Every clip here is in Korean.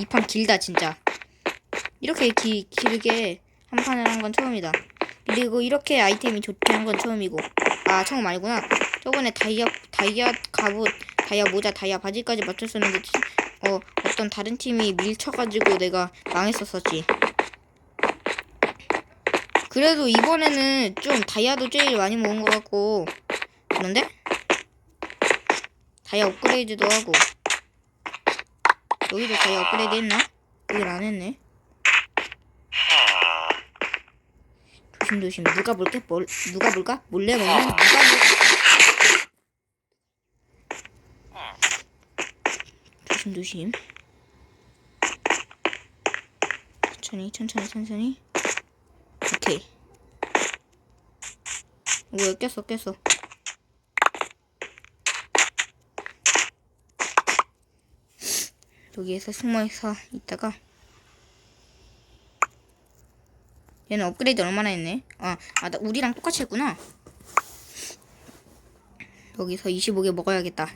이 판 길다 진짜. 이렇게 기, 길게 한 판을 한 건 처음이다. 그리고 이렇게 아이템이 한건 처음이고. 아 처음 아니구나. 저번에 다이아 다이아 갑옷, 다이아 모자, 다이아 바지까지 맞췄었는데 치- 어 어떤 다른 팀이 밀쳐가지고 내가 망했었었지. 그래도 이번에는 좀 다이아도 제일 많이 모은 것 같고 그런데 다이아 업그레이드도 하고 여기도 다이아 업그레이드 했나? 여긴 안 했네. 조심조심 누가 볼게? 뭘 누가 볼까? 몰래 먹는 누가 볼 조심조심 천천히 천천히 천천히 오케이 뭐야 깼어 깼어 여기에서 숨어서 있다가 얘는 업그레이드 얼마나 했네? 아, 아, 나 우리랑 똑같이 했구나. 여기서 25개 먹어야겠다.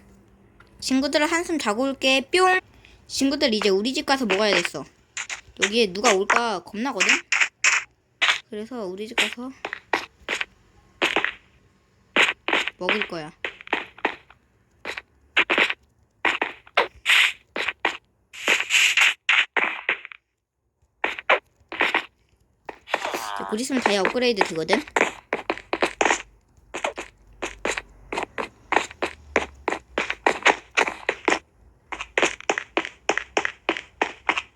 친구들 한숨 자고 올게. 뿅! 친구들 이제 우리 집 가서 먹어야 됐어. 여기에 누가 올까 겁나거든? 그래서 우리 집 가서 먹을 거야. 이제 곧 있으면 다이아 업그레이드 되거든?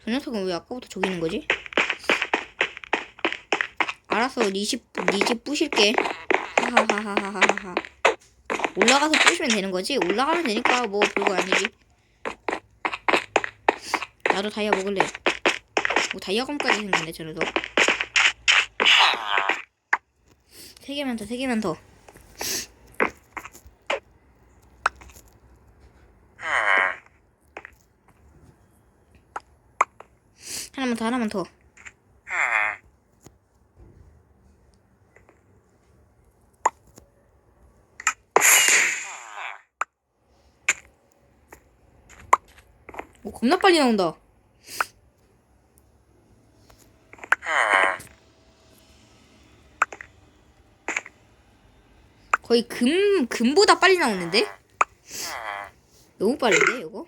저 녀석은 왜 아까부터 저기 있는 거지? 알았어, 니집, 니집 부실게. 하하하하하하. 올라가서 부시면 되는 거지? 올라가면 되니까 뭐 별거 아니지. 나도 다이아 먹을래. 뭐 다이아검까지 생겼네, 저 녀석. 세 개만 더, 세 개만 더. 하나만 더, 하나만 더. 오, 겁나 빨리 나온다. 거의 금, 금보다 빨리 나오는데? 너무 빠른데, 이거?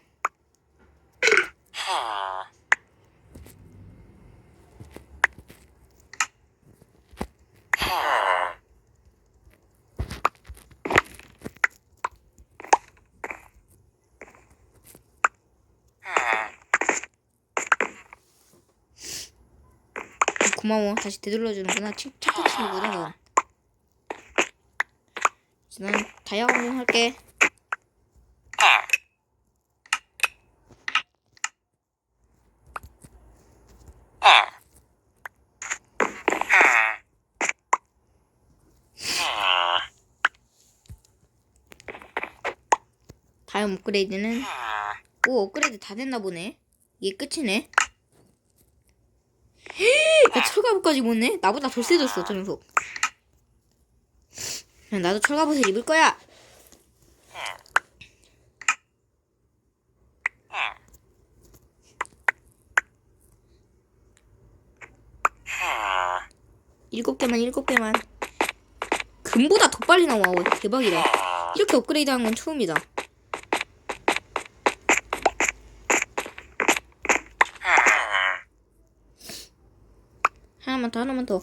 고마워. 다시 되돌려주는구나. 치- 착한 친구구나, 넌. 난 다이아곤 좀 할게. 다음 업그레이드는 오 업그레이드 다 됐나 보네. 이게 끝이네. 야 철갑옷까지 입었네. 나보다 더 세졌어 저 녀석. 그냥 나도 철갑옷을 입을 거야. 일곱 개만 일곱 개만. 금보다 더 빨리 나와. 오, 대박이다. 이렇게 업그레이드 한 건 처음이다. 하나만 더 하나만 더.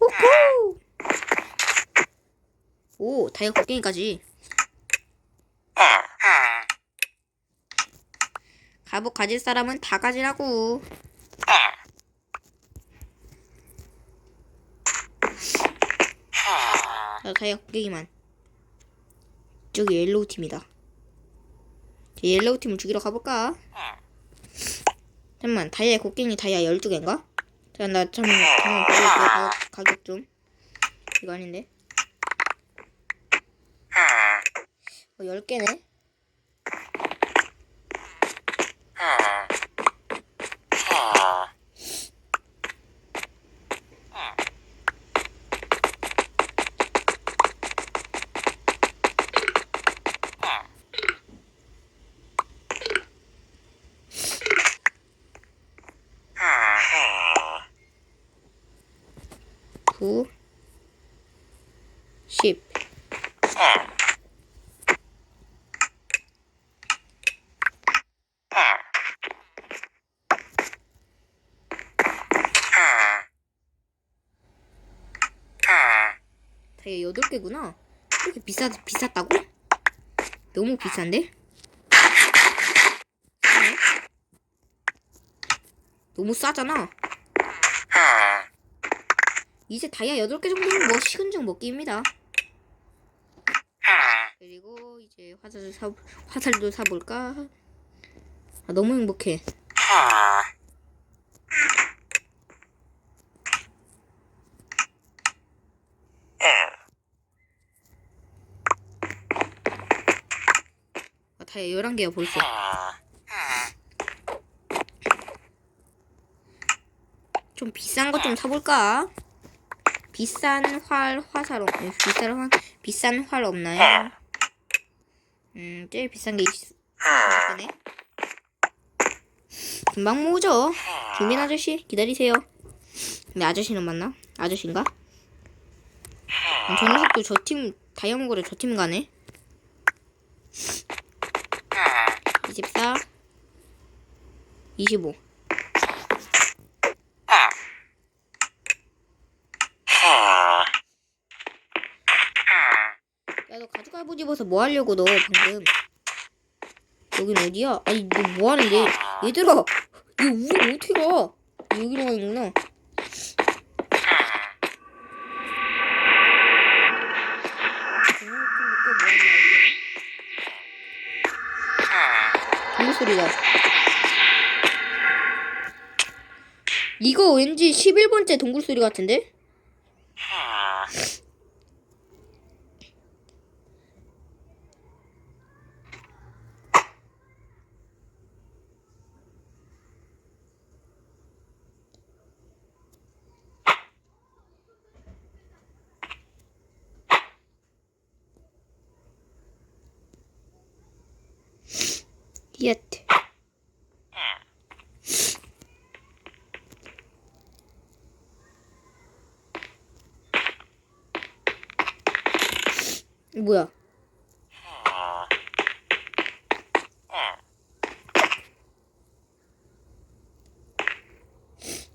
우 다이어 곡괭이까지. 갑옷 가질 사람은 다 가지라고. 나 다이어 곡괭이만. 저기 옐로우 팀이다. 옐로우 팀을 죽이러 가볼까? 잠깐만 다이아 곡괭이 다이아 12개인가? 자, 나 잠깐만, 잠깐만 보고 올게. 가격, 가격 좀. 이거 아닌데? 어, 10개네. 구, 십. 다이아 8개구나. 이렇게 비싸, 비쌌다고? 너무 비싼데? 싸네? 너무 싸잖아. 이제 다이아 8개 정도면 뭐 식은죽 먹기입니다. 그리고 이제 화살도 사, 화살도 사볼까? 아, 너무 행복해. 아, 다이아 11개야 벌써. 좀 비싼 거 좀 사볼까? 비싼 활 화살 없 네, 비싼 활 비싼 활 없나요? 음 제일 비싼 게 있, 있네. 금방 모으죠. 주민 아저씨 기다리세요. 근데 아저씨는 맞나? 아저씨인가? 음, 저 녀석도 저 팀 다이아몬드를 저팀 가네. 24 25 야, 너 가죽갈부 집어서 뭐 하려고 너 방금? 여긴 어디야? 아니, 너 뭐 하는데? 얘들아, 이거 우리 어떻게 가? 여기로 가는구나. 왠지 11번째 동굴 소리 같은데? 뭐야?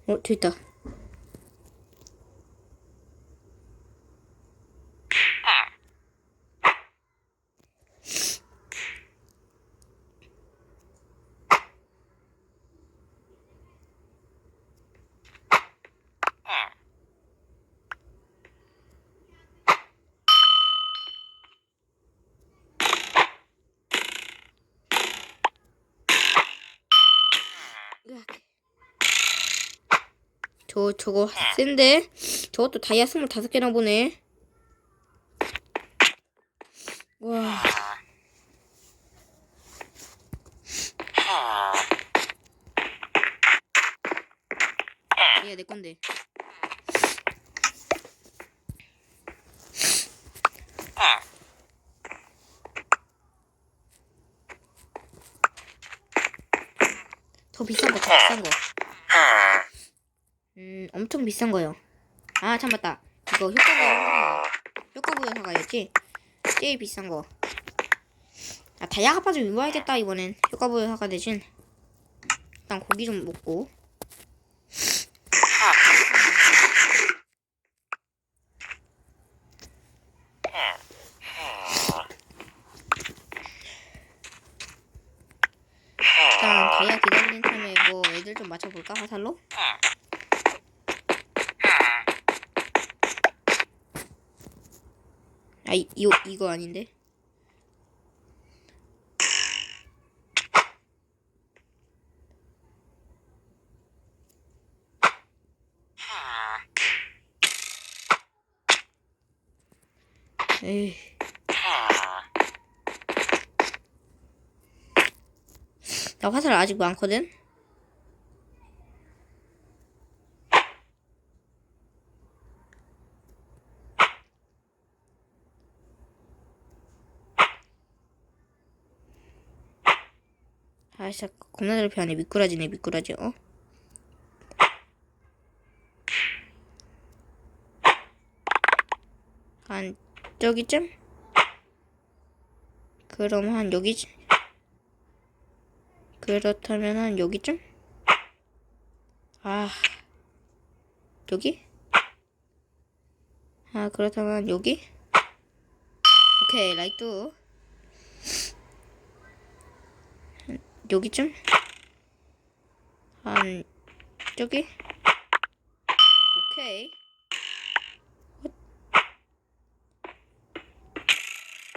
어, 됐다. 으악. 저 저거 센데 저것도 다이아 스물다섯 개나 보네. 와. 얘 내 건데. 더 비싼 거, 더 비싼 거. 음, 엄청 비싼 거요. 아, 참 맞다. 이거 효과보다 효과보다 사가야지. 제일 비싼 거. 아, 다이아가 빠져 입어야겠다 이번엔. 효과보다 사가 대신. 일단 고기 좀 먹고. 일단 다이아 기다리는 참에 뭐 애들 좀 맞춰볼까 화살로? 아 이, 이거 이거 아닌데? 에이. 나 화살 아직 많거든? 아, 진짜 겁나 잘 피하네. 미꾸라지네, 미꾸라지, 어? 저기쯤? 그럼 한 여기 그렇다면 한 여기쯤? 아 여기? 아 그렇다면 여기? 오케이 라이트 한 여기쯤? 한 저기? 오케이.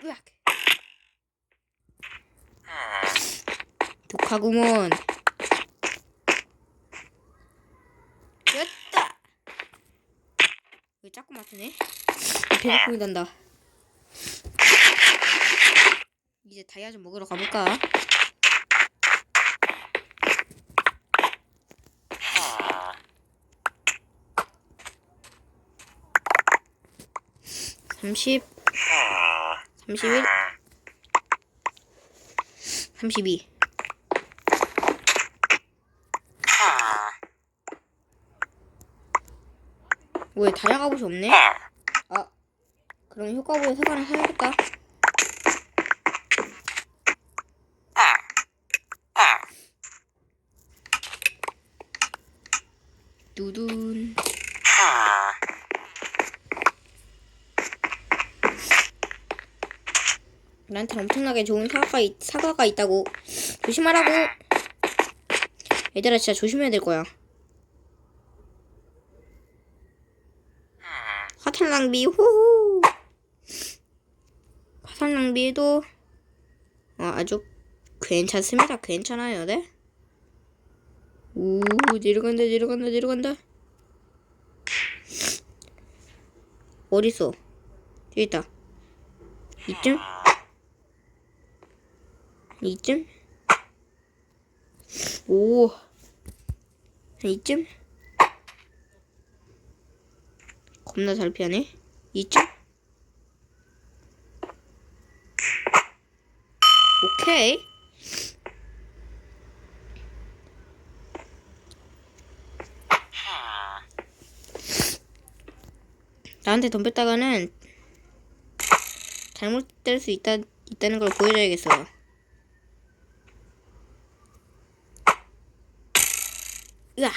으악. 독하구먼. 됐다. 왜 자꾸 맞추네. 배고프게 단다. 이제 다이아 좀 먹으러 가볼까 삼십. 삼십일. 삼십이. 왜 다이아 갑옷이 없네? 아 그럼 효과보에 사과를 사야겠다 두둔 나한테 엄청나게 좋은 사과가, 있, 사과가 있다고 조심하라고. 얘들아 진짜 조심해야 될 거야. 화살 낭비 호호. 화살 낭비도 어, 아주 괜찮습니다. 괜찮아요 네? 오 내려간다 내려간다 내려간다. 어딨어? 여기 있다. 이쯤 이쯤? 오. 이쯤? 겁나 잘 피하네. 이쯤? 오케이. 나한테 덤볐다가는 잘못 될 수 있다, 있다는 걸 보여줘야겠어. 으악!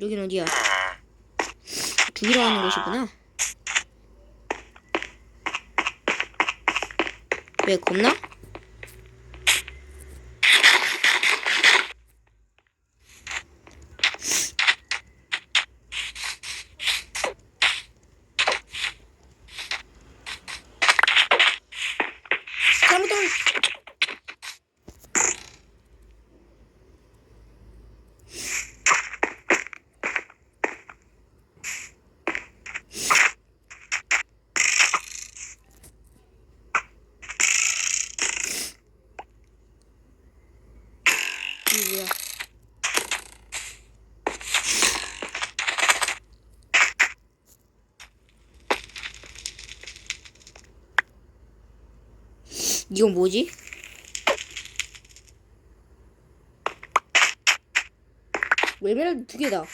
여긴 어디야? 죽이러 가는 곳이구나. 왜 겁나? 잘못하면 이게 뭐야? 이건 뭐지? 에메랄드 두 개다.